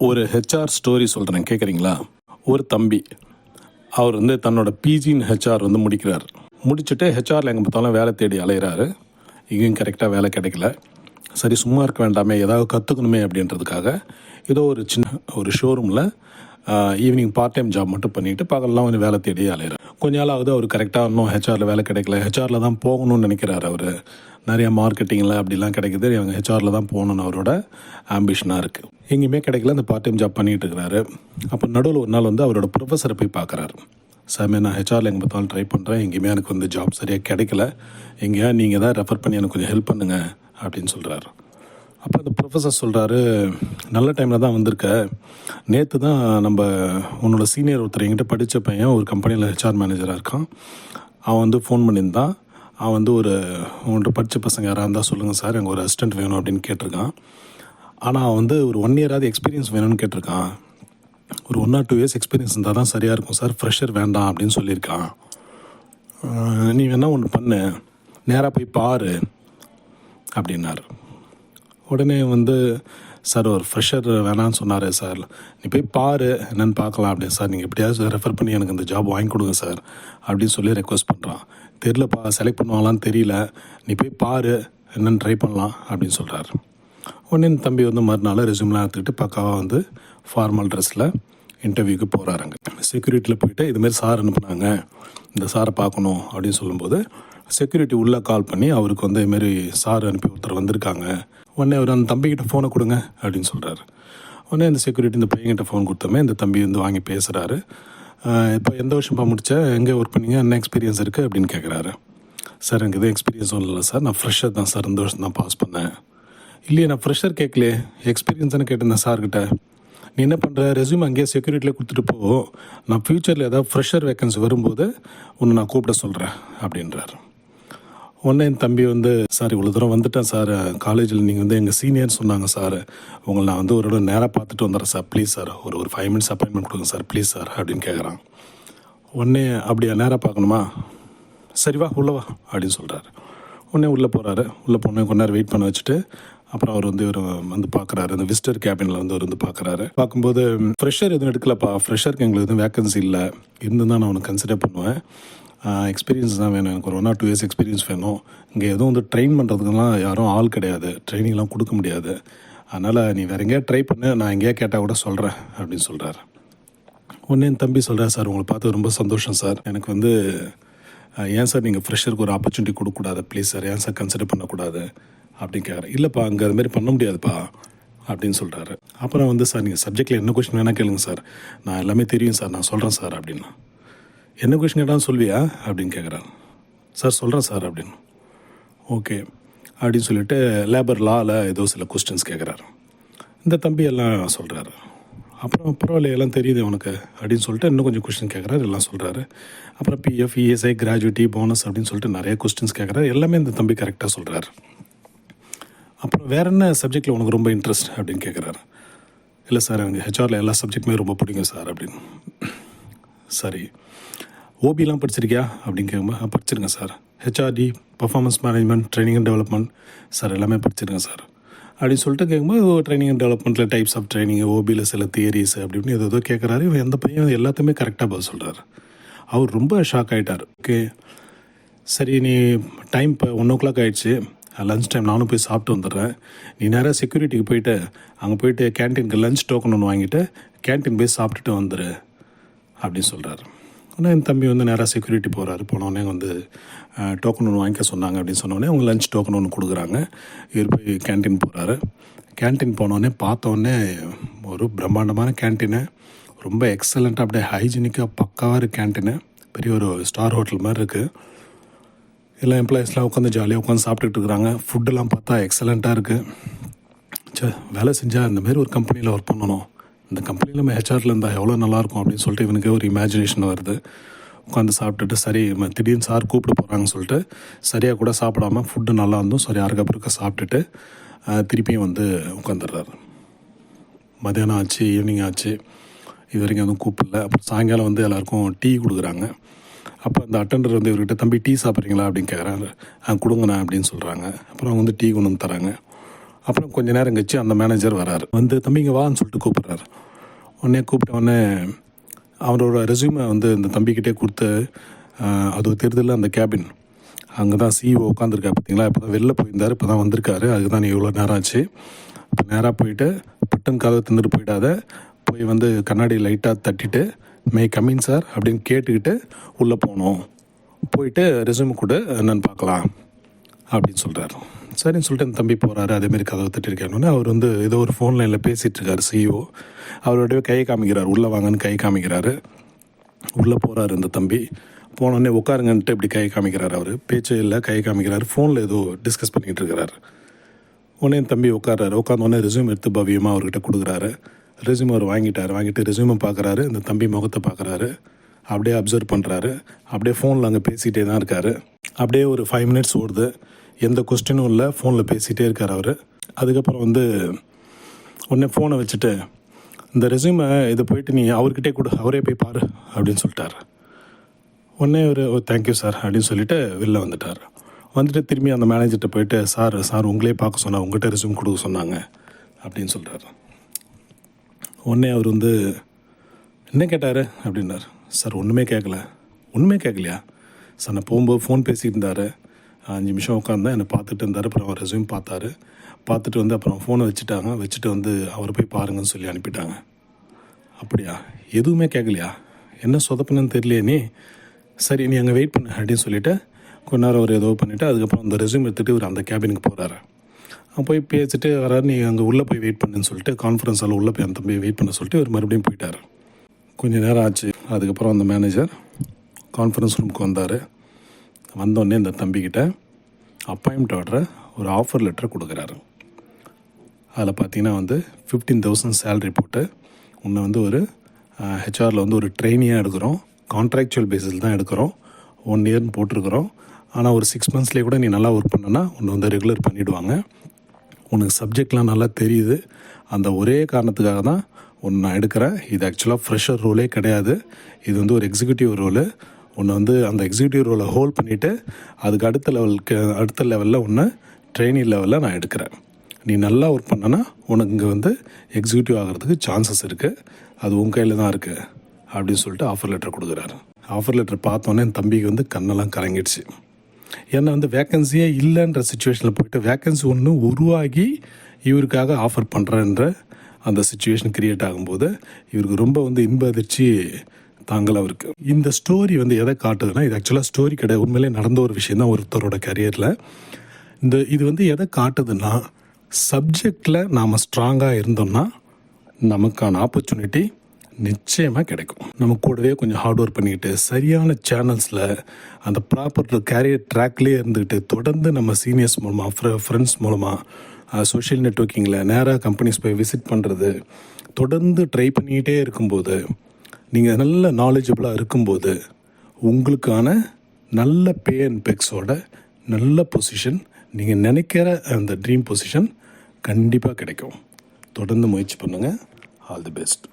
ஒரு HR story சொல்கிறேன் கேட்குறீங்களா ஒரு தம்பி அவர் வந்து தன்னோட பிஜின்னு ஹெச்ஆர் வந்து முடிக்கிறார். முடிச்சுட்டு ஹெச்ஆரில் எங்கே பார்த்தாலும் வேலை தேடி அலையிறாரு. இங்கேயும் கரெக்டாக வேலை கிடைக்கல. சரி சும்மா இருக்க வேண்டாமே ஏதாவது கற்றுக்கணுமே அப்படின்றதுக்காக ஏதோ ஒரு சின்ன ஒரு ஷோரூமில் ஈவினிங் பார்ட் டைம் ஜாப் மட்டும் பண்ணிவிட்டு பகல்லாம் கொஞ்சம் வேலை தேடி அலையிறார். கொஞ்ச நாள் ஆகுது அவர் கரெக்டாக இன்னும் ஹெச்ஆரில் வேலை கிடைக்கல. ஹெச்ஆரில் தான் போகணும்னு நினைக்கிறார் அவர். நிறைய மார்க்கெட்டிங்கில் அப்படிலாம் கிடைக்குது. அவங்க ஹெச்ஆரில் தான் போகணுன்னு அவரோட ஆம்பிஷனாக இருக்குது எங்கேயுமே கிடைக்கல அந்த பார்ட் டைம் ஜாப் பண்ணிகிட்டு இருக்கிறாரு. அப்போ நடுவில் ஒரு நாள் வந்து அவரோட ப்ரொஃபஸரை போய் பார்க்குறாரு. சாமி நான் ஹெச்ஆரில் எங்கே பார்த்தாலும் ட்ரை பண்ணுறேன் எங்கேயுமே எனக்கு வந்து ஜாப் சரியாக கிடைக்கல. எங்கேயா நீங்கள் தான் ரெஃபர் பண்ணி எனக்கு கொஞ்சம் ஹெல்ப் பண்ணுங்க அப்படின்னு சொல்கிறாரு அப்போ அந்த ப்ரொஃபஸர் சொல்கிறாரு நல்ல டைமில் தான் வந்திருக்க. நேற்று தான் நம்ம உன்னோட சீனியர் ஒருத்தர் என்கிட்ட படித்த பையன் ஒரு கம்பெனியில் ஹெச்ஆர் மேனேஜராக இருக்கான். அவன் வந்து ஃபோன் பண்ணியிருந்தான். அவன் வந்து ஒரு உங்கள்கிட்ட படித்த பசங்க யாராக இருந்தால் சொல்லுங்கள் சார் எனக்கு ஒரு அசிஸ்டன்ட் வேணும் அப்படின்னு கேட்டிருக்கான். ஆனால் அவன் வந்து ஒரு ஒன் இயராவது எக்ஸ்பீரியன்ஸ் வேணும்னு கேட்டிருக்கான். ஒரு one or two years experience இருந்தால் தான் சரியாக இருக்கும் சார் ஃப்ரெஷர் வேண்டாம் அப்படின்னு சொல்லியிருக்கான். நீ வேணால் ஒன்று பண்ணு. நேராக போய் பாரு அப்படின்னாரு. உடனே வந்து சார் ஒரு ஃப்ரெஷர் வேணான்னு சொன்னார் சார். நீ போய் பாரு என்னென்னு பார்க்கலாம் அப்படின்னு. சார் நீங்கள் எப்படியாவது ரெஃபர் பண்ணி எனக்கு இந்த ஜாப் வாங்கி கொடுங்க சார் அப்படின்னு சொல்லி ரெக்வஸ்ட் பண்ணுறான் தெரிலப்பா செலக்ட் பண்ணுவாங்களான்னு தெரியல. நீ போய் பாரு என்னென்னு ட்ரை பண்ணலாம் அப்படின்னு சொல்கிறாரு உடனே தம்பி வந்து மறுநாள் ரெசியூம்லாம் எடுத்துக்கிட்டு பக்காவாக வந்து ஃபார்மல் ட்ரெஸ்ஸில் இன்டர்வியூக்கு போகிறாருங்க செக்யூரிட்டியில் போயிட்டு இதுமாரி சார் அனுப்புனாங்க. இந்த சாரை பார்க்கணும் அப்படின்னு சொல்லும்போது செக்யூரிட்டி உள்ளே கால் பண்ணி அவருக்கு வந்து இதுமாரி சார் அனுப்பி ஒருத்தர் வந்திருக்காங்க. உடனே அவர் அந்த தம்பிக்கிட்ட ஃபோனை கொடுங்க அப்படின்னு சொல்கிறாரு உடனே அந்த செக்யூரிட்டி இந்த பையன்கிட்ட ஃபோன் கொடுத்தோமே இந்த தம்பி வந்து வாங்கி பேசுகிறாரு இப்போ எந்த வருஷம்ப்பா முடிச்ச? எங்கே ஒர்க் பண்ணீங்க? என்ன எக்ஸ்பீரியன்ஸ் இருக்குது அப்படின்னு கேட்குறாரு சார் எனக்கு எதுவும் எக்ஸ்பீரியன்ஸும் இல்லை சார். நான் ஃப்ரெஷ்ஷர் தான் சார். இந்த வருஷம் தான் பாஸ் பண்ணேன். இல்லையே நான் ஃப்ரெஷர் கேட்கலையே எக்ஸ்பீரியன்ஸ் தானே கேட்டிருந்தேன் சார்கிட்ட. நீ என்ன பண்ணுற ரெஸ்யூம் அங்கேயே செக்யூரிட்டியில் கொடுத்துட்டு போ. நான் ஃப்யூச்சரில் ஏதாவது ஃப்ரெஷர் வேக்கன்சி வரும்போது உன்னை நான் கூப்பிட சொல்கிறேன் அப்படின்றாரு. உடனே என் தம்பி வந்து சார் இவ்வளோ தூரம் வந்துட்டேன் சார். காலேஜில் நீங்கள் வந்து எங்கள் சீனியர்னு சொன்னாங்க சார். உங்களை நான் வந்து ஒரு இடம் நேராக பார்த்துட்டு வந்துடுறேன் சார். Please sir. ஒரு ஒரு ஃபைவ் மினிட்ஸ் அப்பாயின்மெண்ட் கொடுங்க சார். ப்ளீஸ் சார் அப்படின்னு கேட்குறான் உடனே அப்படியா நேராக பார்க்கணுமா? சரி வா உள்ள வா அப்படின்னு சொல்கிறாரு உடனே உள்ளே போகிறாரு உள்ளே போனே கொஞ்ச நேரம் வெயிட் பண்ண வச்சுட்டு அப்புறம் அவர் வந்து இவர் வந்து பார்க்குறாரு அந்த விசிட்டர் கேபினில் வந்து அவர் வந்து பார்க்குறாரு பார்க்கும்போது ஃப்ரெஷர் எதுவும் எடுக்கலப்பா. ஃப்ரெஷருக்கு எங்களுக்கு எதுவும் வேக்கன்சி இல்லை. இருந்து தான் நான் உனக்கு கன்சிடர் பண்ணுவேன். எக்ஸ்பீரியன்ஸ் தான் வேணும். எனக்கு ஒரு one or two years experience வேணும். இங்கே எதுவும் வந்து ட்ரெயின் பண்ணுறதுக்கெல்லாம் யாரும் ஆள் கிடையாது. ட்ரைனிங்லாம் கொடுக்க முடியாது. அதனால் நீ வேறு எங்கேயா ட்ரை பண்ணு. நான் எங்கேயா கேட்டால் கூட சொல்கிறேன் அப்படின்னு சொல்கிறாரு உடனே என் தம்பி சொல்கிறார் சார் உங்களை பார்த்து ரொம்ப சந்தோஷம் சார். எனக்கு வந்து ஏன் சார் நீங்கள் ஃப்ரெஷருக்கு ஒரு ஆப்பர்ச்சுனிட்டி கொடுக்கக்கூடாது? ப்ளீஸ் சார் ஏன் சார் கன்சிடர் பண்ணக்கூடாது? அப்படின்னு கேட்குறேன் இல்லைப்பா அங்கே அது மாதிரி பண்ண முடியாதுப்பா. அப்படின்னு சொல்கிறாரு அப்புறம் வந்து சார் நீங்கள் சப்ஜெக்டில் என்ன கொஸ்டின் வேணால் கேளுங்க சார். நான் எல்லாமே தெரியும் சார். நான் சொல்கிறேன் சார் அப்படின்னா. என்ன கொஷின் கேட்டாலும் சொல்வியா அப்படின்னு கேட்குறாரு சார் சொல்கிறேன் சார் அப்படின்னு. ஓகே அப்படின்னு சொல்லிட்டு லேபர் லாவில் ஏதோ சில கொஸ்டின்ஸ் கேட்குறாரு இந்த தம்பி எல்லாம் சொல்கிறாரு அப்புறம் பரவாயில்ல எல்லாம் தெரியுது உனக்கு அப்படின்னு சொல்லிட்டு இன்னும் கொஞ்சம் கொஸ்டின் கேட்குறாரு எல்லாம் சொல்கிறாரு அப்புறம் பிஎஃப் இஎஸ்ஐ கிராஜுவிட்டி போனஸ் அப்படின்னு சொல்லிட்டு நிறைய கொஸ்டின்ஸ் கேட்குறாரு எல்லாமே இந்த தம்பி கரெக்டாக சொல்கிறாரு அப்புறம் வேற என்ன சப்ஜெக்டில் உனக்கு ரொம்ப இன்ட்ரெஸ்ட் அப்படின்னு கேட்குறாரு இல்லை சார் எனக்கு ஹெச்ஆரில் எல்லா சப்ஜெக்ட்டுமே ரொம்ப பிடிக்கும் சார் அப்படின்னு. சரி. ஓபிலாம் படிச்சிருக்கியா? அப்படின்னு கேட்கும்போது "ஆ, படிச்சிருக்கேன் sir. HRD performance management training and development sir எல்லாமே படிச்சிருக்கேன் சார். அப்படின்னு சொல்லிட்டு கேட்கும்போது ட்ரைனிங் அண்ட் டெவலப்மெண்ட்டில் டைப்ஸ் ஆஃப் ட்ரைனிங் ஓபியில் சில தியரிஸ் அப்படின்னு ஏதோ ஏதோ கேட்குறாரு இவன் எந்த பையன் எல்லாத்தையுமே கரெக்டாக பதில் சொல்கிறார் அவர் ரொம்ப ஷாக் ஆகிட்டார் ஓகே. சரி நீ டைம் இப்போ ஒன் ஓ கிளாக் ஆகிடுச்சு லஞ்ச் டைம் நானும் போய் சாப்பிட்டு வந்துடுறேன். நீ நேராக செக்யூரிட்டிக்கு போயிட்டு அங்கே போயிட்டு கேன்டீனுக்கு லஞ்ச் டோக்கன் ஒன்று வாங்கிட்டு கேன்டீன் போய் சாப்பிட்டுட்டு வந்துடு அப்படின்னு சொல்கிறாரு ஆனால் என் தம்பி வந்து நேராக செக்யூரிட்டி போகிறாரு போனோடனே வந்து டோக்கன் ஒன்று வாங்கிக்க சொன்னாங்க அப்படின்னு சொன்னோடனே அவங்க லஞ்ச் டோக்கன் ஒன்று கொடுக்குறாங்க. இவர் போய் கேன்டீன் போகிறாரு கேன்டீன் போனோடனே பார்த்தோன்னே ஒரு பிரம்மாண்டமான கேன்டீனு ரொம்ப எக்ஸலண்ட்டாக அப்படியே ஹைஜீனிக்காக பக்காவாக இருக்குது கேன்டீனு பெரிய ஒரு ஸ்டார் ஹோட்டல் மாதிரி இருக்குது எல்லா எம்ப்ளாயீஸ்லாம் உட்காந்து ஜாலியாக உட்காந்து சாப்பிட்டுட்டு இருக்கிறாங்க. ஃபுட்டெல்லாம் பார்த்தா எக்ஸலண்ட்டாக இருக்குது சே வேலை செஞ்சால் இந்தமாரி ஒரு கம்பெனியில் ஒர்க் பண்ணணும். இந்த கம்பெனியில் நம்ம ஹெச்ஆரில் இருந்தால் எவ்வளோ நல்லாயிருக்கும் அப்படின்னு சொல்லிட்டு இவனுக்கு ஒரு இமேஜினேஷன் வருது. உட்காந்து சாப்பிட்டுட்டு சரி ம- திடீர்னு சார் கூப்பிட போகிறாங்கன்னு சொல்லிட்டு சரியாக கூட சாப்பிடாம ஃபுட்டு நல்லா இருந்தும் சரி அறுக்க பிறக்க சாப்பிட்டுட்டு திருப்பியும் வந்து உட்காந்துடுறாரு மதியானம் ஆச்சு ஈவினிங் ஆச்சு. இது வரைக்கும் எதுவும் கூப்பிடல. அப்புறம் சாயங்காலம் வந்து எல்லாருக்கும் டீ கொடுக்குறாங்க. அப்போ அந்த அட்டெண்டர் வந்து இவர்கிட்ட தம்பி டீ சாப்பிட்றீங்களா? அப்படின்னு கேட்குறாரு கொடுங்கண்ணா அப்படின்னு சொல்கிறாங்க அப்புறம் அவங்க வந்து டீ கொண்டு வந்து தராங்க. அப்புறம் கொஞ்ச நேரம் கழிச்சு அந்த மேனேஜர் வராரு. வந்து தம்பிங்க வான்னு சொல்லிட்டு கூப்பிட்றாரு. உடனே கூப்பிட்ட உடனே அவரோட ரெஸ்யூமை வந்து இந்த தம்பிக்கிட்டே கொடுத்து அது தெரிதல அந்த கேபின் அங்கே தான் சிஇஓ உட்காந்துருக்கா பார்த்தீங்களா இப்போ தான் வெளில போயிருந்தார் இப்போ தான் வந்திருக்காரு. அதுக்கு தான் இவ்வளோ நேரம் ஆச்சு. இப்போ நேராக போயிட்டு பட்டன் கதவை தின்னுட்டு போயிடாத. போய் வந்து கண்ணாடி லைட்டாக தட்டிட்டு மே கமின் சார் அப்படின்னு கேட்டுக்கிட்டு உள்ளே போகணும் போயிட்டு ரெசியூம் கூட என்னென்னு பார்க்கலாம். அப்படின்னு சொல்கிறாரு சரின்னு சொல்லிட்டு என் தம்பி போகிறாரு அதேமாரி கதவை தட்டிருக்காருன்னு அவர் வந்து ஏதோ ஒரு ஃபோன் லைனில் பேசிகிட்டு இருக்காரு சிஇஓ அவருடைய கையை காமிக்கிறார். உள்ளே வாங்கன்னு கை காமிக்கிறாரு. உள்ளே போகிறாரு இந்த தம்பி. போனோடனே உட்காருங்கன்ட்டு இப்படி கை காமிக்கிறார் அவர். பேச்சே இல்லை கை காமிக்கிறார். ஃபோனில் ஏதோ டிஸ்கஸ் பண்ணிக்கிட்டு இருக்கிறாரு உடனே என் தம்பி உட்கார்றாரு. உட்காந்த உடனே ரெஸ்யூம் எடுத்து பவியமாக அவர்கிட்ட கொடுக்குறாரு. ரெஸ்யூம் அவர் வாங்கிட்டார். வாங்கிட்டு ரெசியூமை பார்க்குறாரு இந்த தம்பி முகத்தை பார்க்குறாரு அப்படியே அப்சர்வ் பண்ணுறாரு அப்படியே ஃபோனில் அங்கே பேசிகிட்டே தான் இருக்கார். அப்படியே ஒரு ஃபைவ் மினிட்ஸ் ஓடுது. எந்த கொஸ்டினும் இல்லை. ஃபோனில் பேசிகிட்டே இருக்கார் அவர். அதுக்கப்புறம் வந்து உடனே ஃபோனை வச்சுட்டு இந்த ரெஸ்யூமை இதை போயிட்டு நீ அவர்கிட்டே கொடு. அவரே போய் பாரு அப்படின்னு சொல்லிட்டார். உடனே ஒரு தேங்க்யூ சார் அப்படின்னு சொல்லிவிட்டு வெளில வந்துட்டார். வந்துட்டு திரும்பி அந்த மேனேஜர்கிட்ட போயிட்டு சார் சார் உங்களே பார்க்க சொன்னா உங்கள்கிட்ட ரெஸ்யூம் கொடுக்க சொன்னாங்க அப்படின்னு சொல்கிறார் உடனே அவர் வந்து என்ன கேட்டார்? அப்படின்னார். சார் ஒன்றுமே கேட்கல ஒன்றுமே கேட்கலையா சார் நான் போகும்போது ஃபோன் பேசிகிட்டு இருந்தார். அஞ்சு நிமிஷம் உட்காந்தேன் என்னை பார்த்துட்டு இருந்தார். அப்புறம் அவர் ரெஸ்யூம் பார்த்தாரு. பார்த்துட்டு வந்து அப்புறம் ஃபோனை வச்சுட்டாங்க. வச்சுட்டு வந்து அவர் போய் பாருங்கன்னு சொல்லி அனுப்பிட்டாங்க. அப்படியா? எதுவுமே கேட்கலையா என்ன சொதப்புனன்னு தெரியலையே நீ. சரி நீ அங்கே வெயிட் பண்ணு அப்படின்னு சொல்லிவிட்டு கொஞ்ச நேரம் அவர் ஏதோ பண்ணிவிட்டு அதுக்கப்புறம் அந்த ரெஸ்யூம் எடுத்துகிட்டு இவர் அந்த கேபினுக்கு போகிறாரு போய் பேசிட்டு வராரு நீ அங்கே உள்ளே போய் வெயிட் பண்ணுன்னு சொல்லிட்டு கான்ஃபரன்ஸ் உள்ளே போய் அந்த தம்பி வெயிட் பண்ண சொல்லிட்டு இவர் மறுபடியும் போயிட்டார். கொஞ்ச நேரம் ஆச்சு. அதுக்கப்புறம் அந்த மேனேஜர் கான்ஃபரன்ஸ் ரூமுக்கு வந்தார். வந்தோடனே இந்த தம்பிக்கிட்ட அப்பாயின்மெண்ட் ஆர்டரை ஒரு ஆஃபர் லெட்டர் கொடுக்குறாரு. அதில் பார்த்தீங்கன்னா வந்து ஃபிஃப்டீன் தௌசண்ட் சேலரி போட்டு உன்னை வந்து ஒரு ஹெச்ஆரில் வந்து ஒரு ட்ரெயினியாக எடுக்கிறோம். கான்ட்ராக்சுவல் பேஸில் தான் எடுக்கிறோம். ஒன் இயர்னு போட்டிருக்கிறோம். ஆனால் ஒரு சிக்ஸ் மந்த்ஸ்லேயே கூட நீ நல்லா ஒர்க் பண்ணனா உன்னை வந்து ரெகுலர் பண்ணிவிடுவாங்க உனக்கு சப்ஜெக்ட்லாம் நல்லா தெரியுது. அந்த ஒரே காரணத்துக்காக தான் ஒன்று நான் எடுக்கிறேன். இது ஆக்சுவலாக ஃப்ரெஷர் ரோலே கிடையாது. இது வந்து ஒரு எக்ஸிக்யூட்டிவ் ரோலு உன்னை வந்து அந்த எக்ஸிக்யூட்டிவ் ரோலை ஹோல்ட் பண்ணிவிட்டு அதுக்கு அடுத்த லெவலுக்கு அடுத்த லெவலில் உன்னை ட்ரைனிங் லெவலில் நான் எடுக்கிறேன். நீ நல்லா ஒர்க் பண்ணனா உனக்கு இங்கே வந்து எக்ஸிக்யூட்டிவ் ஆகிறதுக்கு சான்சஸ் இருக்குது அது உன் கையில் தான் இருக்குது அப்படின்னு சொல்லிட்டு ஆஃபர் லெட்டர் கொடுக்குறாரு. ஆஃபர் லெட்டர் பார்த்தோன்னே என் தம்பிக்கு வந்து கண்ணெல்லாம் கலங்கிடுச்சு. ஏன்னா வந்து வேக்கன்சியே இல்லைன்ற சுச்சுவேஷனில் போயிட்டு வேக்கன்சி ஒன்று உருவாகி இவருக்காக ஆஃபர் பண்ணுறன்ற அந்த சுச்சுவேஷன் க்ரியேட் ஆகும்போது இவருக்கு ரொம்ப வந்து இன்ப அதிர்ச்சி தாங்கள் அவருக்கு இந்த ஸ்டோரி வந்து எதை காட்டுதுன்னா இது ஆக்சுவலாக ஸ்டோரி கிடையாது உண்மையிலே நடந்த ஒரு விஷயம் தான் ஒருத்தரோட கரியரில் இந்த இது வந்து எதை காட்டுதுன்னா சப்ஜெக்டில் நாம் ஸ்ட்ராங்காக இருந்தோம்னா நமக்கான ஆப்பர்ச்சுனிட்டி நிச்சயமாக கிடைக்கும். நம்ம கூடவே கொஞ்சம் ஹார்ட் ஒர்க் பண்ணிக்கிட்டு சரியான சேனல்ஸில் அந்த ப்ராப்பர் கேரியர் ட்ராக்லேயே இருந்துக்கிட்டு தொடர்ந்து நம்ம சீனியர்ஸ் மூலமாக ஃப்ரெ ஃப்ரெண்ட்ஸ் மூலமாக சோஷியல் நெட்ஒர்க்கிங்கில் நேராக கம்பெனிஸ் போய் விசிட் பண்ணுறது தொடர்ந்து ட்ரை பண்ணிக்கிட்டே இருக்கும்போது நீங்கள் நல்ல நாலேஜபிளாக இருக்கும்போது உங்களுக்கான நல்ல பே அண்ட் பெக்ஸோட நல்ல பொசிஷன் நீங்கள் நினைக்கிற அந்த ட்ரீம் பொசிஷன் கண்டிப்பாக கிடைக்கும். தொடர்ந்து முயற்சி பண்ணுங்கள் ஆல் தி பெஸ்ட்